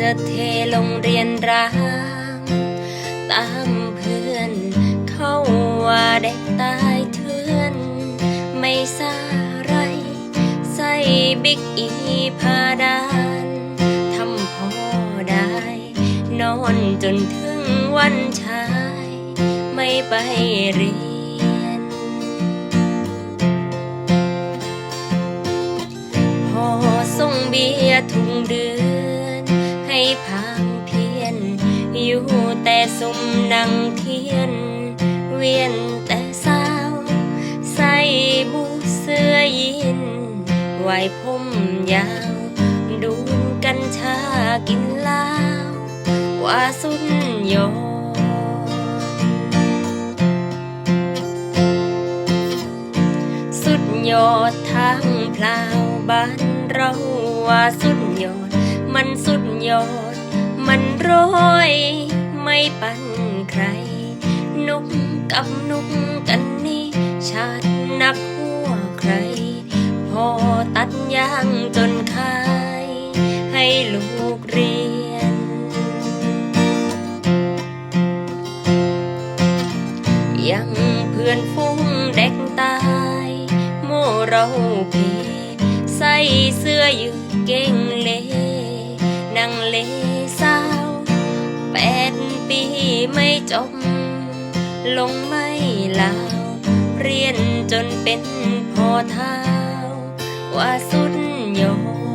จะเทลงเรียนร้างตามเพื่อน เข้าว่าเด็กตายเถื่อน ไม่ซาไร ใส่บิ๊กอีพาดานทำพอได้ นอนจนถึงวันชาย ไม่ไปเรียนพอส่งเบียร์ทุงเดือน ให้พางเพียน อยู่แต่สุมนังเทียน เวียนแต่สาว ใส่บูเสื้อยินไว้ผมยาว ดูกัญชากินเหล้าว่าสุดยอดสุดยอดทางพลาวบ้านเราว่าสุดยอด อด มันร้อยไม่ปันใคร นุกกับนุกกันนี่ชาตินักหัวใคร พอตัดยางจนคาย ให้ลูกเรียน ยังเพื่อนฟุ้งเด็กตาย โมเราเพใส่เสื้อยืดเก่ง เลนั่งเลสาวแปดปีไม่จบลงไม่ลาว เรียนจนเป็นพอเท้าว่าสุดยอด